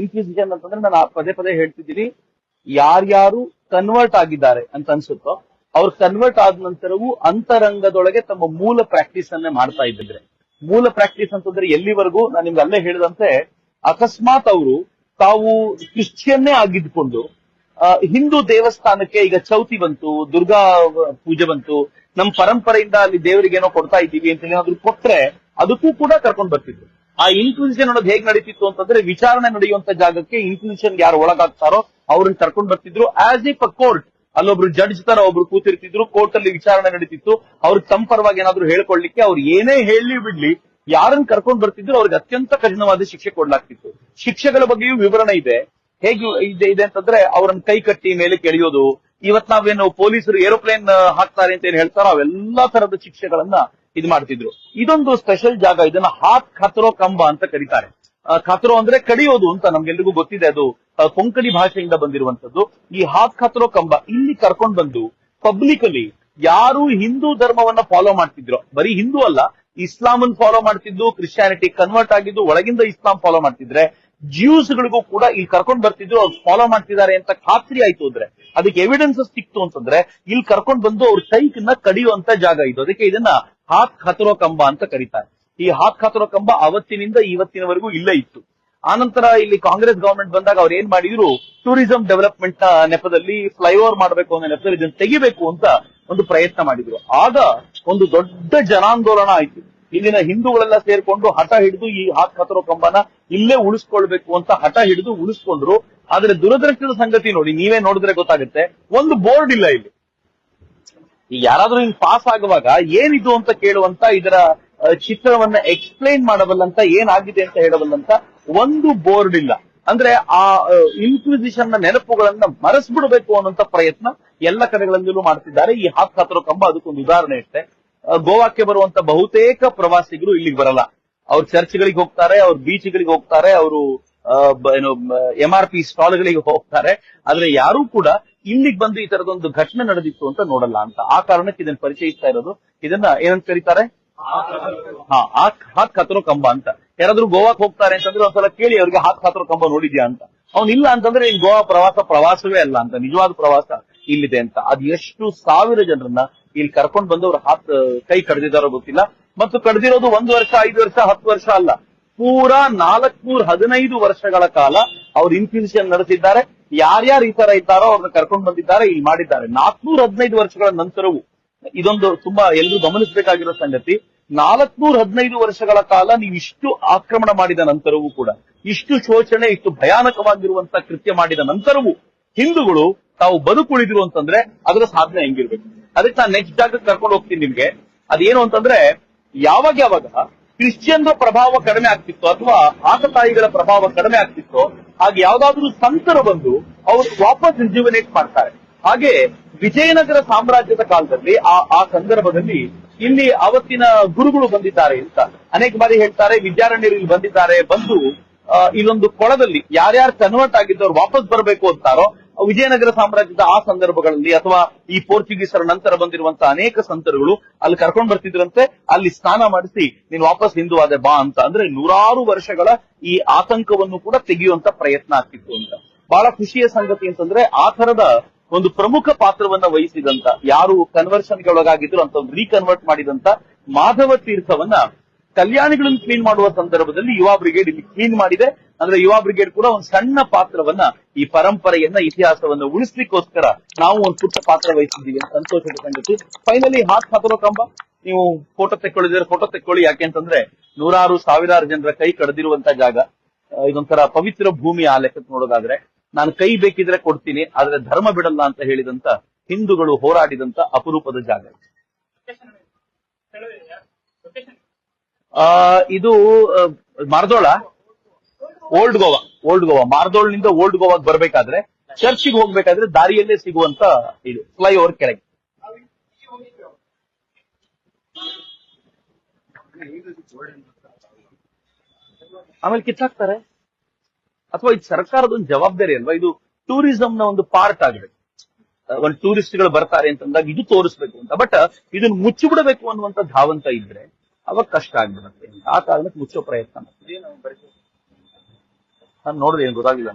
Inquisition ಅಂತಂದ್ರೆ ನಾನು ಪದೇ ಪದೇ ಹೇಳ್ತಿದ್ದೀನಿ. ಯಾರ್ಯಾರು ಕನ್ವರ್ಟ್ ಆಗಿದ್ದಾರೆ ಅಂತ ಅನ್ಸುತ್ತೋ, ಅವ್ರು ಕನ್ವರ್ಟ್ ಆದ ನಂತರವೂ ಅಂತರಂಗದೊಳಗೆ ತಮ್ಮ ಮೂಲ ಪ್ರಾಕ್ಟೀಸ್ ಅನ್ನೇ ಮಾಡ್ತಾ ಇದ್ದಿದ್ರೆ. ಮೂಲ ಪ್ರಾಕ್ಟೀಸ್ ಅಂತಂದ್ರೆ ಎಲ್ಲಿವರೆಗೂ ನಾನು ನಿಮ್ಗೆ ಅಲ್ಲೇ ಹೇಳಿದಂತೆ, ಅಕಸ್ಮಾತ್ ಅವರು ತಾವು ಕ್ರಿಶ್ಚಿಯನ್ನೇ ಆಗಿದ್ಕೊಂಡು ಹಿಂದೂ ದೇವಸ್ಥಾನಕ್ಕೆ ಈಗ ಚೌತಿ ಬಂತು, ದುರ್ಗಾ ಪೂಜೆ ಬಂತು ನಮ್ಮ ಪರಂಪರೆಯಿಂದ ಅಲ್ಲಿ ದೇವರಿಗೆ ಏನೋ ಕೊಡ್ತಾ ಇದ್ದೀವಿ ಅಂತ ಏನಾದ್ರು ಕೊಟ್ರೆ, ಅದಕ್ಕೂ ಕೂಡ ಕರ್ಕೊಂಡ್ ಬರ್ತಿದ್ರು. ಆ ಇನ್ಕ್ವಿಸಿಷನ್ ಅನ್ನೋದು ಹೇಗ್ ನಡೀತಿತ್ತು ಅಂತಂದ್ರೆ ವಿಚಾರಣೆ ನಡೆಯುವಂತ ಜಾಗಕ್ಕೆ ಇನ್ಕ್ವಿಸಿಷನ್ ಯಾರು ಒಳಗಾಗ್ತಾರೋ ಅವ್ರನ್ನ ಕರ್ಕೊಂಡು ಬರ್ತಿದ್ರು. ಆಸ್ ಇಫ್ ಅ ಕೋರ್ಟ್ ಅಲ್ಲೊಬ್ರು ಜಡ್ಜ್ ತರ ಒಬ್ರು ಕೂತಿರ್ತಿದ್ರು ಕೋರ್ಟ್ ಅಲ್ಲಿ ವಿಚಾರಣೆ ನಡೀತಿತ್ತು. ಅವ್ರಿಗೆ ತಮ್ಮ ಪರವಾಗಿ ಏನಾದ್ರು ಹೇಳ್ಕೊಳ್ಲಿಕ್ಕೆ ಅವ್ರು ಏನೇ ಹೇಳಿ ಬಿಡ್ಲಿ, ಯಾರನ್ನ ಕರ್ಕೊಂಡು ಬರ್ತಿದ್ರು ಅವ್ರಿಗೆ ಅತ್ಯಂತ ಕಠಿಣವಾದ ಶಿಕ್ಷೆ ಕೊಡ್ಲಾಗ್ತಿತ್ತು. ಶಿಕ್ಷೆಗಳ ಬಗ್ಗೆಯೂ ವಿವರಣೆ ಇದೆ. ಹೇಗೆ ಇದೆ ಇದೆ ಅಂತಂದ್ರೆ ಅವ್ರನ್ನ ಕೈ ಕಟ್ಟಿ ಮೇಲೆ ಕೆಳಿಯೋದು. ಇವತ್ ನಾವೇನು ಪೊಲೀಸರು ಏರೋಪ್ಲೇನ್ ಹಾಕ್ತಾರೆ ಅಂತ ಏನ್ ಹೇಳ್ತಾರೋ ಅವೆಲ್ಲಾ ತರದ ಶಿಕ್ಷೆಗಳನ್ನ ಇದ್ ಮಾಡ್ತಿದ್ರು. ಇದೊಂದು ಸ್ಪೆಷಲ್ ಜಾಗ, ಇದನ್ನ ಹಾತ್ ಖತ್ರೋ ಕಂಬ ಅಂತ ಕರೀತಾರೆ. ಖತ್ರೋ ಅಂದ್ರೆ ಕಡಿಯೋದು ಅಂತ ನಮ್ಗೆಲ್ರಿಗೂ ಗೊತ್ತಿದೆ, ಅದು ಕೊಂಕಣಿ ಭಾಷೆಯಿಂದ ಬಂದಿರುವಂತದ್ದು ಈ ಹಾತ್ ಖತ್ರೋ ಕಂಬ ಇಲ್ಲಿ ಕರ್ಕೊಂಡ್ ಬಂದು ಪಬ್ಲಿಕಲಿ ಯಾರು ಹಿಂದೂ ಧರ್ಮವನ್ನ ಫಾಲೋ ಮಾಡ್ತಿದ್ರು. ಬರೀ ಹಿಂದೂ ಅಲ್ಲ, ಇಸ್ಲಾಮನ್ ಫಾಲೋ ಮಾಡ್ತಿದ್ದು ಕ್ರಿಶ್ಚಿಯಾನಿಟಿ ಕನ್ವರ್ಟ್ ಆಗಿದ್ದು, ಒಳಗಿಂದ ಇಸ್ಲಾಂ ಫಾಲೋ ಮಾಡ್ತಿದ್ರೆ ಜ್ಯೂಸ್ ಗಳಿಗೂ ಕೂಡ ಇಲ್ಲಿ ಕರ್ಕೊಂಡ್ ಬರ್ತಿದ್ರು, ಅವ್ರು ಫಾಲೋ ಮಾಡ್ತಿದ್ದಾರೆ ಅಂತ ಖಾತ್ರಿ ಆಯ್ತು ಅಂದ್ರೆ, ಅದಕ್ಕೆ ಎವಿಡೆನ್ಸಸ್ ಸಿಕ್ತು ಅಂತಂದ್ರೆ, ಇಲ್ಲಿ ಕರ್ಕೊಂಡ್ ಬಂದು ಅವ್ರ ನ ಕಡಿಯುವಂತ ಜಾಗ ಇದು. ಅದಕ್ಕೆ ಇದನ್ನ ಹಾತ್ ಖತರೋ ಕಂಬ ಅಂತ ಕರೀತಾರೆ. ಈ ಹಾತ್ ಖತರೋ ಕಂಬ ಅವತ್ತಿನಿಂದ ಇವತ್ತಿನವರೆಗೂ ಇಲ್ಲೇ ಇತ್ತು. ಆನಂತರ ಇಲ್ಲಿ ಕಾಂಗ್ರೆಸ್ ಗವರ್ಮೆಂಟ್ ಬಂದಾಗ ಅವ್ರು ಏನ್ ಮಾಡಿದ್ರು ಟೂರಿಸಂ ಡೆವಲಪ್ಮೆಂಟ್ನ ನೆಪದಲ್ಲಿ ಫ್ಲೈಓವರ್ ಮಾಡಬೇಕು ಅನ್ನೋ ನೆಪದಲ್ಲಿ ಇದನ್ನ ತೆಗಿಬೇಕು ಅಂತ ಒಂದು ಪ್ರಯತ್ನ ಮಾಡಿದ್ರು. ಆಗ ಒಂದು ದೊಡ್ಡ ಜನಾಂದೋಲನ ಆಯ್ತು. ಇಲ್ಲಿನ ಹಿಂದೂಗಳೆಲ್ಲ ಸೇರ್ಕೊಂಡು ಹಠ ಹಿಡಿದು ಈ ಖತರೋ ಕಂಬನ ಇಲ್ಲೇ ಉಳಿಸ್ಕೊಳ್ಬೇಕು ಅಂತ ಹಠ ಹಿಡಿದು ಉಳಿಸ್ಕೊಂಡ್ರು. ಆದ್ರೆ ದುರದೃಷ್ಟದ ಸಂಗತಿ ನೋಡಿ, ನೀವೇ ನೋಡಿದ್ರೆ ಗೊತ್ತಾಗುತ್ತೆ. ಒಂದು ಬೋರ್ಡ್ ಇಲ್ಲ ಇಲ್ಲಿ. ಯಾರಾದ್ರೂ ಹಿಂಗ್ ಪಾಸ್ ಆಗುವಾಗ ಏನಿದು ಅಂತ ಕೇಳುವಂತ ಇದರ ಚಿತ್ರವನ್ನ ಎಕ್ಸ್ಪ್ಲೈನ್ ಮಾಡಬಲ್ಲಂತ, ಏನಾಗಿದೆ ಅಂತ ಹೇಳಬಲ್ಲಂತ ಒಂದು ಬೋರ್ಡ್ ಇಲ್ಲ. ಅಂದ್ರೆ ಆ ಇನ್ಕ್ವಿಸಿಷನ್ನ ನೆನಪುಗಳನ್ನ ಮರೆಸ್ಬಿಡ್ಬೇಕು ಅನ್ನೋಂತ ಪ್ರಯತ್ನ ಎಲ್ಲ ಕಡೆಗಳಲ್ಲೂ ಮಾಡ್ತಿದ್ದಾರೆ. ಈ ಹಾತ್ ಹತ್ರ ಕಂಬ ಅದಕ್ಕೊಂದು ಉದಾಹರಣೆ ಇಷ್ಟೇ. ಗೋವಾಕ್ಕೆ ಬರುವಂತ ಬಹುತೇಕ ಪ್ರವಾಸಿಗರು ಇಲ್ಲಿಗೆ ಬರಲ್ಲ. ಅವ್ರ ಚರ್ಚ್ಗಳಿಗೆ ಹೋಗ್ತಾರೆ, ಅವ್ರ ಬೀಚ್ಗಳಿಗೆ ಹೋಗ್ತಾರೆ, ಅವರು ಏನು ಎಂ ಆರ್ ಪಿ ಸ್ಟಾಲ್ಗಳಿಗೆ ಹೋಗ್ತಾರೆ. ಆದ್ರೆ ಯಾರೂ ಕೂಡ ಇಲ್ಲಿಗೆ ಬಂದು ಈ ತರದೊಂದು ಘಟನೆ ನಡೆದಿತ್ತು ಅಂತ ನೋಡಲ್ಲ ಅಂತ. ಆ ಕಾರಣಕ್ಕೆ ಇದನ್ನ ಪರಿಚಯಿಸ್ತಾ ಇರೋದು. ಇದನ್ನ ಏನಂತ ಕರೀತಾರೆ? ಹಾ, ಹಾಕ್ ಹಾಕ್ ಕಂಬ ಅಂತ. ಯಾರಾದ್ರೂ ಗೋವಾಕ್ ಹೋಗ್ತಾರೆ ಅಂತಂದ್ರೆ ಒಂದ್ಸಲ ಕೇಳಿ ಅವ್ರಿಗೆ ಹಾಕ್ ಖತರೋ ಕಂಬ ನೋಡಿದ್ಯಾ ಅಂತ. ಅವ್ನ್ ಇಲ್ಲ ಅಂತಂದ್ರೆ ಗೋವಾ ಪ್ರವಾಸ ಪ್ರವಾಸವೇ ಅಲ್ಲ ಅಂತ. ನಿಜವಾದ ಪ್ರವಾಸ ಇಲ್ಲಿದೆ ಅಂತ. ಅದ್ ಎಷ್ಟು ಸಾವಿರ ಜನರನ್ನ ಇಲ್ಲಿ ಕರ್ಕೊಂಡ್ ಬಂದು ಅವ್ರ ಹಾತ್ ಕೈ ಕಡ್ದಿದಾರೋ ಗೊತ್ತಿಲ್ಲ. ಮತ್ತು ಕಡ್ದಿರೋದು ಒಂದು ವರ್ಷ, ಐದು ವರ್ಷ, ಹತ್ತು ವರ್ಷ ಅಲ್ಲ. ಪೂರಾ ನಾಲ್ಕನೂರ ಹದಿನೈದು ವರ್ಷಗಳ ಕಾಲ ಅವ್ರು ಇನ್ಕ್ವಿಸಿಷನ್ ನಡೆಸಿದ್ದಾರೆ. ಯಾರ್ಯಾರು ಈ ತರ ಇದ್ದಾರೋ ಅವ್ರನ್ನ ಕರ್ಕೊಂಡು ಬಂದಿದ್ದಾರೆ, ಇಲ್ಲಿ ಮಾಡಿದ್ದಾರೆ. ನಾಲ್ಕನೂರ ಹದಿನೈದು ವರ್ಷಗಳ ನಂತರವೂ, ಇದೊಂದು ತುಂಬಾ ಎಲ್ಲರೂ ಗಮನಿಸಬೇಕಾಗಿರೋ ಸಂಗತಿ ನಾಲ್ಕನೂರ ಹದಿನೈದು ವರ್ಷಗಳ ಕಾಲ ನೀವು ಇಷ್ಟು ಆಕ್ರಮಣ ಮಾಡಿದ ನಂತರವೂ ಕೂಡ, ಇಷ್ಟು ಶೋಷಣೆ ಇಷ್ಟು ಭಯಾನಕವಾಗಿರುವಂತ ಕೃತ್ಯ ಮಾಡಿದ ನಂತರವೂ, ಹಿಂದೂಗಳು ತಾವು ಬದುಕುಳಿದಿರು ಅಂತಂದ್ರೆ ಅದರ ಸಾಧನೆ ಹೆಂಗಿರ್ಬೇಕು? ಅದಕ್ಕೆ ನಾನು ನೆಕ್ಸ್ಟ್ ಜಾಗಕ್ಕೆ ಕರ್ಕೊಂಡು ಹೋಗ್ತೀನಿ ನಿಮ್ಗೆ. ಅದೇನು ಅಂತಂದ್ರೆ, ಯಾವಾಗ ಯಾವಾಗ ಕ್ರಿಶ್ಚಿಯನ್ರ ಪ್ರಭಾವ ಕಡಿಮೆ ಆಗ್ತಿತ್ತು ಅಥವಾ ಆಕತಾಯಿಗಳ ಪ್ರಭಾವ ಕಡಿಮೆ ಆಗ್ತಿತ್ತು, ಹಾಗೆ ಯಾವ್ದಾದ್ರೂ ಸಂತರು ಬಂದು ಅವರು ವಾಪಸ್ ರಿಜ್ಯುವನೇಟ್ ಮಾಡ್ತಾರೆ. ಹಾಗೆ ವಿಜಯನಗರ ಸಾಮ್ರಾಜ್ಯದ ಕಾಲದಲ್ಲಿ ಆ ಆ ಸಂದರ್ಭದಲ್ಲಿ ಇಲ್ಲಿ ಅವತ್ತಿನ ಗುರುಗಳು ಬಂದಿದ್ದಾರೆ ಅಂತ. ಅನೇಕ ಬಾರಿ ಹೇಳ್ತಾರೆ, ವಿದ್ಯಾರಣ್ಯರು ಇಲ್ಲಿ ಬಂದಿದ್ದಾರೆ, ಬಂದು ಇಲ್ಲೊಂದು ಕೊಳದಲ್ಲಿ ಯಾರ್ಯಾರು ಕನ್ವರ್ಟ್ ಆಗಿದ್ದವ್ರು ವಾಪಸ್ ಬರಬೇಕು ಅಂತಾರೋ ವಿಜಯನಗರ ಸಾಮ್ರಾಜ್ಯದ ಆ ಸಂದರ್ಭಗಳಲ್ಲಿ ಅಥವಾ ಈ ಪೋರ್ಚುಗೀಸರ ನಂತರ ಬಂದಿರುವಂತಹ ಅನೇಕ ಸಂತರುಗಳು ಅಲ್ಲಿ ಕರ್ಕೊಂಡ್ ಬರ್ತಿದ್ರಂತೆ, ಅಲ್ಲಿ ಸ್ನಾನ ಮಾಡಿಸಿ, ನೀನ್ ವಾಪಸ್ ಹಿಂದೂ ಆದೆ ಬಾ ಅಂತ. ಅಂದ್ರೆ ನೂರಾರು ವರ್ಷಗಳ ಈ ಆತಂಕವನ್ನು ಕೂಡ ತೆಗೆಯುವಂತ ಪ್ರಯತ್ನ ಆಗ್ತಿತ್ತು ಅಂತ. ಬಹಳ ಖುಷಿಯ ಸಂಗತಿ ಅಂತಂದ್ರೆ ಆ ತರದ ಒಂದು ಪ್ರಮುಖ ಪಾತ್ರವನ್ನ ವಹಿಸಿದಂತ, ಯಾರು ಕನ್ವರ್ಷನ್ಗೆ ಒಳಗಾಗಿದ್ರು ಅಂತ ಒಂದು ರೀಕನ್ವರ್ಟ್ ಮಾಡಿದಂತ ಮಾಧವ ತೀರ್ಥವನ್ನ ಕಲ್ಯಾಣಿಗಳನ್ನು ಕ್ಲೀನ್ ಮಾಡುವ ಸಂದರ್ಭದಲ್ಲಿ ಯುವ ಬ್ರಿಗೇಡ್ ಇಲ್ಲಿ ಕ್ಲೀನ್ ಮಾಡಿದೆ. ಅಂದ್ರೆ ಯುವ ಬ್ರಿಗೇಡ್ ಕೂಡ ಒಂದು ಸಣ್ಣ ಪಾತ್ರವನ್ನ ಈ ಪರಂಪರೆಯನ್ನ, ಇತಿಹಾಸವನ್ನ ಉಳಿಸ್ಲಿಕ್ಕೋಸ್ಕರ ನಾವು ಒಂದು ಪುಟ್ಟ ಪಾತ್ರ ವಹಿಸಿದ್ದೀವಿ ಅಂತ ಸಂತೋಷದ ಸಂಗತಿ. ಫೈನಲಿ ಹಾತ್ ಹಾಕಿರೋ ಕಂಬ. ನೀವು ಫೋಟೋ ತೆಕ್ಕೊಳ್ಳಿದ್ರೆ ಫೋಟೋ ತೆಕ್ಕೊಳ್ಳಿ. ಯಾಕೆ ಅಂತಂದ್ರೆ ನೂರಾರು ಸಾವಿರಾರು ಜನರ ಕೈ ಕಡ್ದಿರುವಂತ ಜಾಗ. ಇದೊಂಥರ ಪವಿತ್ರ ಭೂಮಿ ಆ ಲೆಕ್ಕಕ್ಕೆ ನೋಡೋದಾದ್ರೆ. ನಾನು ಕೈ ಬೇಕಿದ್ರೆ ಕೊಡ್ತೀನಿ, ಆದ್ರೆ ಧರ್ಮ ಬಿಡಲ್ಲ ಅಂತ ಹೇಳಿದಂತ ಹಿಂದೂಗಳು ಹೋರಾಡಿದಂತ ಅಪರೂಪದ ಜಾಗ ಇದು. ಆ, ಇದು ಆ, ಮಾರ್ದೋಳ? ಓಲ್ಡ್ ಗೋವಾ ಓಲ್ಡ್ ಗೋವಾ ಮಾರ್ದೋಳ್ನಿಂದ ಓಲ್ಡ್ ಗೋವಾಗ್ ಬರ್ಬೇಕಾದ್ರೆ ಚರ್ಚಿಗೆ ಹೋಗ್ಬೇಕಾದ್ರೆ ದಾರಿಯಲ್ಲೇ ಸಿಗುವಂತ ಇದು ಫ್ಲೈಓವರ್ ಕೆಳಗೆ. ಆಮೇಲೆ ಕಿತ್ತಾಕ್ತಾರೆ. ಅಥವಾ ಇದು ಸರ್ಕಾರದ ಒಂದು ಜವಾಬ್ದಾರಿ ಅಲ್ವಾ? ಇದು ಟೂರಿಸಂ ನ ಒಂದು ಪಾರ್ಟ್ ಆಗಬೇಕು. ಒಂದು ಟೂರಿಸ್ಟ್ಗಳು ಬರ್ತಾರೆ ಅಂತಂದಾಗ ಇದು ತೋರಿಸ್ಬೇಕು ಅಂತ. ಬಟ್ ಇದನ್ನ ಮುಚ್ಚಿಬಿಡಬೇಕು ಅನ್ನುವಂತ ಧಾವಂತ ಇದ್ರೆ ಅವಾಗ ಕಷ್ಟ ಆಗ್ಬಿಡುತ್ತೆ ಆ ಕಾರಣಕ್ಕೆ ಮುಚ್ಚೋ ಪ್ರಯತ್ನ ಮಾಡ್ತೀವಿ. ನಾನು ನೋಡಿದೆ ಏನ್ ಗೊತ್ತಾಗಿಲ್ಲ